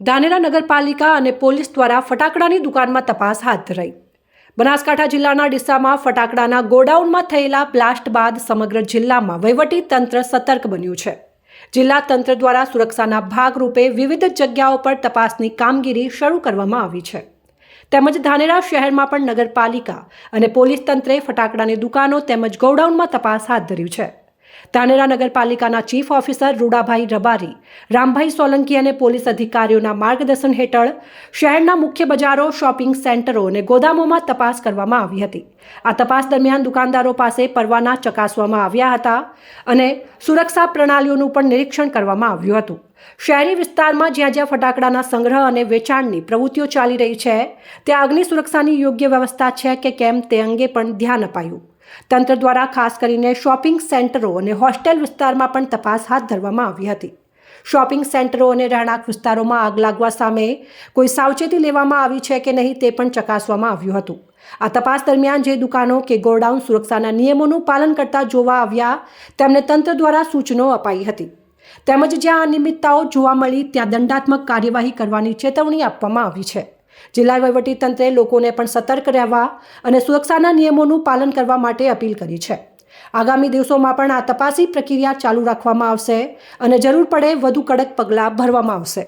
ધાનેરા નગરપાલિકા અને પોલીસ દ્વારા ફટાકડાની દુકાનમાં તપાસ હાથ ધરાઈ. બનાસકાંઠા જિલ્લાના ડિસ્સામાં ફટાકડાના ગોડાઉનમાં થયેલા બ્લાસ્ટ બાદ સમગ્ર જિલ્લામાં વહીવટી તંત્ર સતર્ક બન્યું છે. જિલ્લા તંત્ર દ્વારા સુરક્ષાના ભાગરૂપે વિવિધ જગ્યાઓ પર તપાસની કામગીરી શરૂ કરવામાં આવી છે. તેમજ ધાનેરા શહેરમાં પણ નગરપાલિકા અને પોલીસ તંત્રે ફટાકડાની દુકાનો તેમજ ગોડાઉનમાં તપાસ હાથ ધર્યું છે. ધાનેરા નગરપાલિકાના ચીફ ઓફિસર રૂડાભાઈ રબારી, રામભાઈ સોલંકી અને પોલીસ અધિકારીઓના માર્ગદર્શન હેઠળ શહેરના મુખ્ય બજારો, શોપિંગ સેન્ટરો અને ગોદામોમાં તપાસ કરવામાં આવી હતી. આ તપાસ દરમિયાન દુકાનદારો પાસે પરવાના ચકાસવામાં આવ્યા હતા અને સુરક્ષા પ્રણાલીઓનું પણ નિરીક્ષણ કરવામાં આવ્યું હતું. શહેરી વિસ્તારમાં જ્યાં જ્યાં ફટાકડાના સંગ્રહ અને વેચાણની પ્રવૃત્તિઓ ચાલી રહી છે, ત્યાં અગ્નિ સુરક્ષાની યોગ્ય વ્યવસ્થા છે કે કેમ તે અંગે પણ ધ્યાન અપાયું. તંત્ર દ્વારા ખાસ કરીને શોપિંગ સેન્ટરો અને હોસ્ટેલ વિસ્તારમાં પણ તપાસ હાથ ધરવામાં આવી હતી. શોપિંગ સેન્ટરો અને રહેણાંક વિસ્તારોમાં આગ લાગવા સામે કોઈ સાવચેતી લેવામાં આવી છે કે નહીં તે પણ ચકાસવામાં આવ્યું હતું. આ તપાસ દરમિયાન જે દુકાનો કે ગોડાઉન સુરક્ષાના નિયમોનું પાલન કરતા જોવા આવ્યા, તેમને તંત્ર દ્વારા સૂચનો અપાઈ હતી. તેમજ જ્યાં અનિયમિતતાઓ જોવા મળી, ત્યાં દંડાત્મક કાર્યવાહી કરવાની ચેતવણી આપવામાં આવી છે. જિલ્લા વહીવટીતંત્રે લોકોને પણ સતર્ક રહેવા અને સુરક્ષાના નિયમોનું પાલન કરવા માટે અપીલ કરી છે. આગામી દિવસોમાં પણ આ તપાસી પ્રક્રિયા ચાલુ રાખવામાં આવશે અને જરૂર પડે વધુ કડક પગલાં ભરવામાં આવશે.